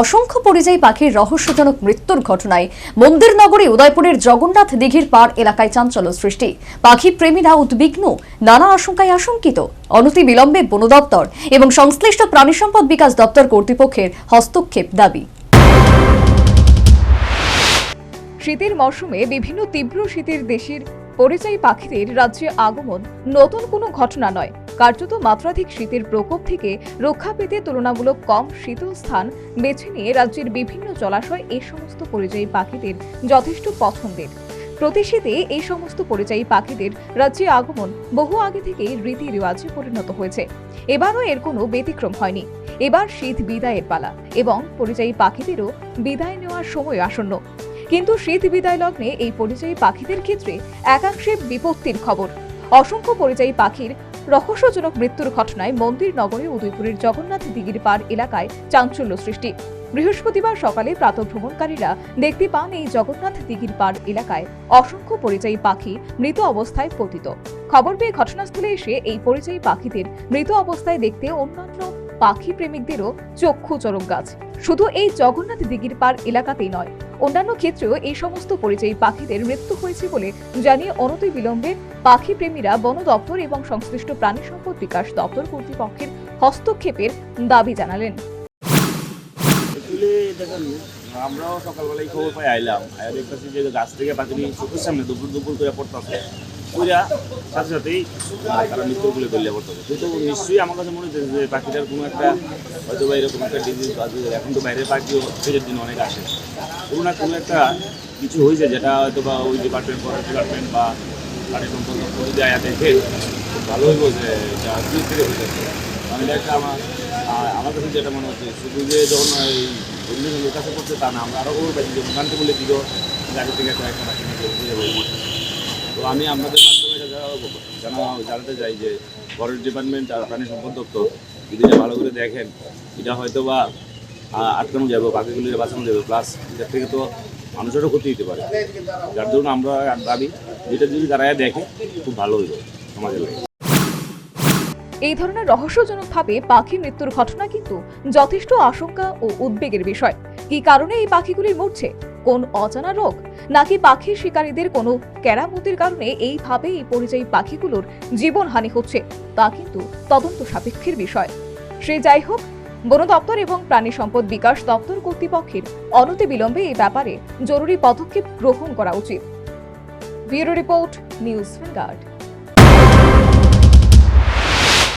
অসংখ্য পরিযায়ী পাখির রহস্যজনক মৃত্যুর ঘটনায় মন্দির নগরী উদয়পুরের জগন্নাথ দিঘির পার এলাকায় চাঞ্চল্য সৃষ্টি। পাখি প্রেমীরা উদ্বিগ্ন, নানা আশঙ্কায় আশঙ্কিত অনতি বিলম্বে বন দপ্তর এবং সংশ্লিষ্ট প্রাণী সম্পদ বিকাশ দপ্তর কর্তৃপক্ষের হস্তক্ষেপ দাবি। শীতের মরশুমে বিভিন্ন তীব্র শীতের দেশের পরিযায়ী পাখিদের রাজ্যে আগমন নতুন কোনো ঘটনা নয়। কার্যত মাত্রাধিক শীতের প্রকোপ থেকে রক্ষা পেতে তুলনামূলক কম শীতল স্থান বেছে নিয়ে রাজ্যের বিভিন্ন জলাশয় এই সমস্ত পরিযায়ী পাখিদের যথেষ্ট পছন্দের। প্রতি শীতে এই সমস্ত পরিযায়ী পাখিদের রাজ্যে আগমন বহু আগে থেকেই রীতি রেওয়াজে পরিণত হয়েছে। এবারও এর কোনো ব্যতিক্রম হয়নি। এবার শীত বিদায়ের পালা এবং পরিযায়ী পাখিদেরও বিদায় নেওয়ার সময় আসন্ন। কিন্তু শীত বিদায় লগ্নে এই পরিযায়ী পাখিদের ক্ষেত্রে একাংশে বিপত্তির খবর। অসংখ্য পরিযায়ী পাখির রহস্যজনক মৃত্যুর ঘটনায় মন্দির নগরে উদয়পুরের জগন্নাথ দিঘির পার এলাকায় চাঞ্চল্য সৃষ্টি। বৃহস্পতিবার সকালে প্রাতঃভ্রমণকারীরা দেখতে পান এই জগন্নাথ দিঘির পার এলাকায় অসংখ্য পরিযায়ী পাখি মৃত অবস্থায় পতিত। খবর পেয়ে ঘটনাস্থলে এসে এই পরিযায়ী পাখিদের মৃত অবস্থায় দেখতে অন্যান্য পাখি প্রেমিকদেরও চক্ষু চরক গাছ। শুধু এই জগন্নাথ দিঘির পার এলাকাতেই নয় অন্যান্য ক্ষেত্রেও এই সমস্ত পরিযায়ী পাখিদের মৃত্যু হয়েছে বলে জানিয়ে অনতি বিলম্বে পাখি প্রেমীরা বন দপ্তর এবং সংশ্লিষ্ট প্রাণী সম্পদ বিকাশ দপ্তর কর্তৃপক্ষের হস্তক্ষেপের দাবি জানালেন। আমরাও সকালবেলায় খবর পাই, আইলাম। আয়া দেখতেছি যে গাছ থেকে পাখি চোখের সামনে দুপুর দুপুর করে পড়তেছে। পুরা সাথে সাথেই তারা মৃত্যুগুলো করলে পড়তেছে কিন্তু নিশ্চয়ই আমার কাছে মনে হচ্ছে যে পাখিটার কোনো একটা হয়তো বা এরকম একটা ডিজিজ এখন তো বাইরের পাখিও শীতের দিন অনেক আসে। কোনো না কোনো একটা কিছু হয়েছে যেটা হয়তো বা ওই ডিপার্টমেন্ট ফরেস্ট ডিপার্টমেন্ট বা প্রাণী সম্পদ যদি আয়া দেখে ভালো হইব যে কারণ এটা একটা আমার আমার কাছে যেটা মনে হচ্ছে, শুধু যে যখন এই লোক কাছে করছে তা না, আমরা আরও খবর পাইছি যে দোকানকে বলে দিল জায়গা থেকে একটা একটা বাকি নিয়ে তো আমি আপনাদের মাধ্যমে জানা- জানা জানাতে চাই যে ফরেস্ট ডিপার্টমেন্ট আর প্রাণী সম্পদ দপ্তর যদি ভালো করে দেখেন, এটা হয়তো বা আটকানো যাবে পাখিগুলি বাঁচানো যাবে। প্লাস এটার থেকে তো মানুষেরও ক্ষতি হতে পারে। যার জন্য আমরা দাবি, যেটা যদি তারা দেখে, খুব ভালো হইব সমাজের এই ধরনের রহস্যজনকভাবে পাখি মৃত্যুর ঘটনা কিন্তু যথেষ্ট আশঙ্কা ও উদ্বেগের বিষয়। কি কারণে এই পাখিগুলি মরছে? কোন অজানা রোগ? নাকি পাখি শিকারীদের কোনো কেরামতির কারণে এইভাবে এই পরিযায়ী পাখিগুলোর জীবনহানি হচ্ছে? তা কিন্তু তদন্ত সাপেক্ষের বিষয়। সে যাই হোক, বন দপ্তর এবং প্রাণী সম্পদ বিকাশ দপ্তর কর্তৃপক্ষের অনতি বিলম্বে এই ব্যাপারে জরুরি পদক্ষেপ গ্রহণ করা উচিত। Bureau report, news guard.